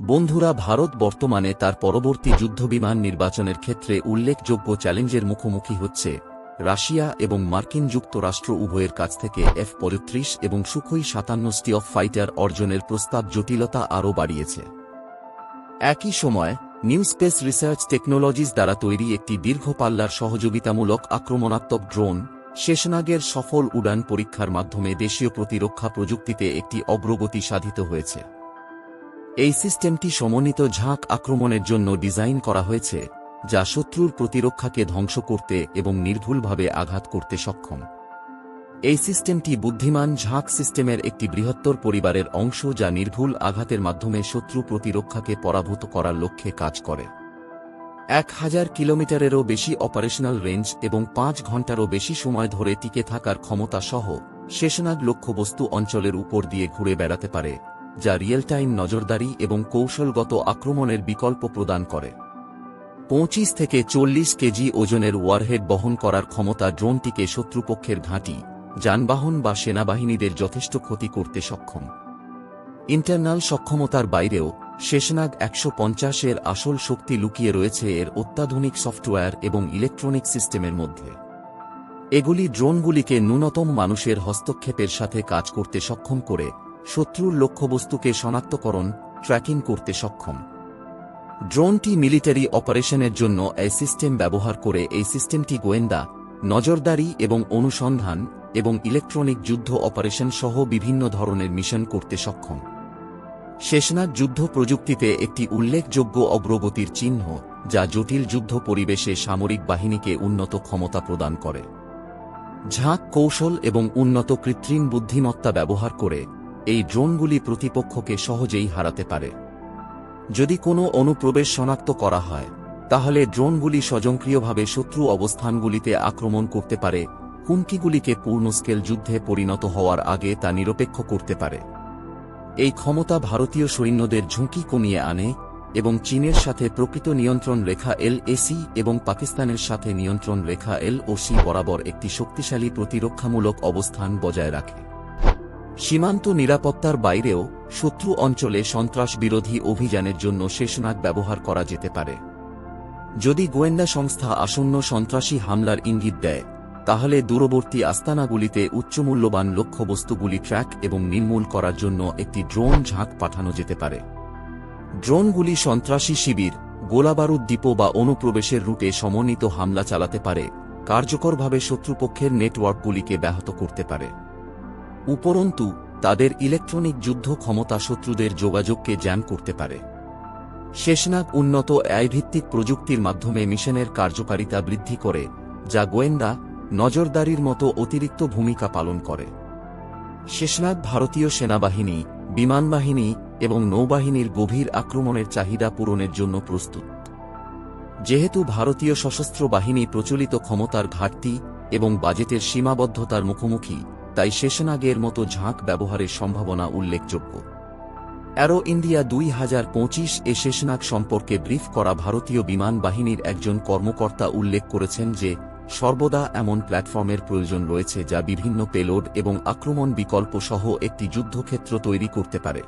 বন্ধুরা, ভারত বর্তমানে তার পরবর্তী যুদ্ধবিমান নির্বাচনের ক্ষেত্রে উল্লেখযোগ্য চ্যালেঞ্জের মুখোমুখি হচ্ছে। রাশিয়া এবং মার্কিন যুক্তরাষ্ট্র উভয়ের কাছ থেকে এফ পঁয়ত্রিশ এবং সুখই সাতান্নটি অফ ফাইটার অর্জনের প্রস্তাব জটিলতা আরও বাড়িয়েছে। একই সময়, নিউ স্পেস রিসার্চ টেকনোলজিস দ্বারা তৈরি একটি দীর্ঘ পাল্লার সহযোগিতামূলক আক্রমণাত্মক ড্রোন, শেষনাগের সফল উড়ান পরীক্ষার মাধ্যমে দেশীয় প্রতিরক্ষা প্রযুক্তিতে একটি অগ্রগতি সাধিত হয়েছে। এই সিস্টেমটি সমন্বিত ঝাঁক আক্রমণের জন্য ডিজাইন করা হয়েছে, যা শত্রুর প্রতিরক্ষাকে ধ্বংস করতে এবং নির্ভুলভাবে আঘাত করতে সক্ষম। এই সিস্টেমটি বুদ্ধিমান ঝাঁক সিস্টেমের একটি বৃহত্তর পরিবারের অংশ যা নির্ভুল আঘাতের মাধ্যমে শত্রু প্রতিরক্ষাকে পরাভূত করার লক্ষ্যে কাজ করে। এক হাজার কিলোমিটারেরও বেশি অপারেশনাল রেঞ্জ এবং পাঁচ ঘন্টারও বেশি সময় ধরে টিকে থাকার ক্ষমতা সহ শেষনাগ লক্ষ্যবস্তু অঞ্চলের উপর দিয়ে ঘুরে বেড়াতে পারে। যা রিয়েল টাইম নজরদারি এবং কৌশলগত আক্রমণের বিকল্প প্রদান করে। পঁচিশ থেকে চল্লিশ কেজি ওজনের ওয়ারহেড বহন করার ক্ষমতা ড্রোনটিকে শত্রুপক্ষের ঘাঁটি, যানবাহন বা সেনাবাহিনীদের যথেষ্ট ক্ষতি করতে সক্ষম। ইন্টারনাল সক্ষমতার বাইরেও শেষনাগ একশো পঞ্চাশের আসল শক্তি লুকিয়ে রয়েছে এর অত্যাধুনিক সফটওয়্যার এবং ইলেকট্রনিক সিস্টেমের মধ্যে। এগুলি ড্রোনগুলিকে ন্যূনতম মানুষের হস্তক্ষেপের সাথে কাজ করতে সক্ষম করে শত্রুর লক্ষ্যবস্তুকে শনাক্তকরণ ট্র্যাকিং করতে সক্ষম। ড্রোনটি মিলিটারি অপারেশনের জন্য এই সিস্টেম ব্যবহার করে এই সিস্টেমটি গোয়েন্দা, নজরদারি এবং অনুসন্ধান এবং ইলেকট্রনিক যুদ্ধ অপারেশন সহ বিভিন্ন ধরনের মিশন করতে সক্ষম। শেষনাগ যুদ্ধ প্রযুক্তিতে একটি উল্লেখযোগ্য অগ্রগতির চিহ্ন, যা জটিল যুদ্ধ পরিবেশে সামরিক বাহিনীকে উন্নত ক্ষমতা প্রদান করে। ঝাঁক কৌশল এবং উন্নত কৃত্রিম বুদ্ধিমত্তা ব্যবহার করে এই ড্রোনগুলি প্রতিপক্ষকে সহজেই হারাতে পারে। যদি কোনো অনুপ্রবেশ শনাক্ত করা হয়, তাহলে ড্রোনগুলি স্বয়ংক্রিয়ভাবে শত্রু অবস্থানগুলিতে আক্রমণ করতে পারে, হুমকিগুলিকে পূর্ণস্কেল যুদ্ধে পরিণত হওয়ার আগে তা নিরপেক্ষ করতে পারে। এই ক্ষমতা ভারতীয় সৈন্যদের ঝুঁকি কমিয়ে আনে এবং চীনের সাথে প্রকৃত নিয়ন্ত্রণ রেখা এলএসি এবং পাকিস্তানের সাথে নিয়ন্ত্রণ রেখা এলওসি বরাবর একটি শক্তিশালী প্রতিরক্ষামূলক অবস্থান বজায় রাখে। সীমান্ত নিরাপত্তার বাইরেও শত্রু অঞ্চলে সন্ত্রাস বিরোধী অভিযানের জন্য শেষনাগ ব্যবহার করা যেতে পারে। যদি গোয়েন্দা সংস্থা আসন্ন সন্ত্রাসী হামলার ইঙ্গিত দেয়, তাহলে দূরবর্তী আস্তানাগুলিতে উচ্চমূল্যবান লক্ষ্যবস্তুগুলি ট্র্যাক এবং নির্মূল করার জন্য একটি ড্রোন ঝাঁক পাঠানো যেতে পারে। ড্রোনগুলি সন্ত্রাসী শিবির, গোলাবারুদ দ্বীপ বা অনুপ্রবেশের রূপে সমন্বিত হামলা চালাতে পারে, কার্যকরভাবে শত্রুপক্ষের নেটওয়ার্কগুলিকে ব্যাহত করতে পারে। উপরন্তু, তাদের ইলেকট্রনিক যুদ্ধ ক্ষমতা শত্রুদের যোগাযোগকে জ্যাম করতে পারে। শেষনাগ উন্নত ভিত্তিক প্রযুক্তির মাধ্যমে মিশনের কার্যকারিতা বৃদ্ধি করে, যা গোয়েন্দা নজরদারির মতো অতিরিক্ত ভূমিকা পালন করে। শেষনাগ ভারতীয় সেনাবাহিনী বিমানবাহিনী এবং নৌবাহিনীর গভীর আক্রমণের চাহিদা পূরণের জন্য প্রস্তুত। যেহেতু ভারতীয় সশস্ত্র বাহিনী প্রচলিত ক্ষমতার ঘাটতি এবং বাজেটের সীমাবদ্ধতার মুখোমুখি তাই শেষনাগের মতো ঝাঁক ব্যবহারের সম্ভাবনা উল্লেখযোগ্য। অ্যারো ইন্ডিয়া দুই হাজার পঁচিশ এ শেষনাগ সম্পর্কে ব্রিফ করা ভারতীয় বিমান বাহিনীর একজন কর্মকর্তা উল্লেখ করেছেন যে, সর্বদা এমন প্ল্যাটফর্মের প্রয়োজন রয়েছে যা বিভিন্ন পেলোড এবং আক্রমণ বিকল্প সহ একটি যুদ্ধক্ষেত্র তৈরি করতে পারে।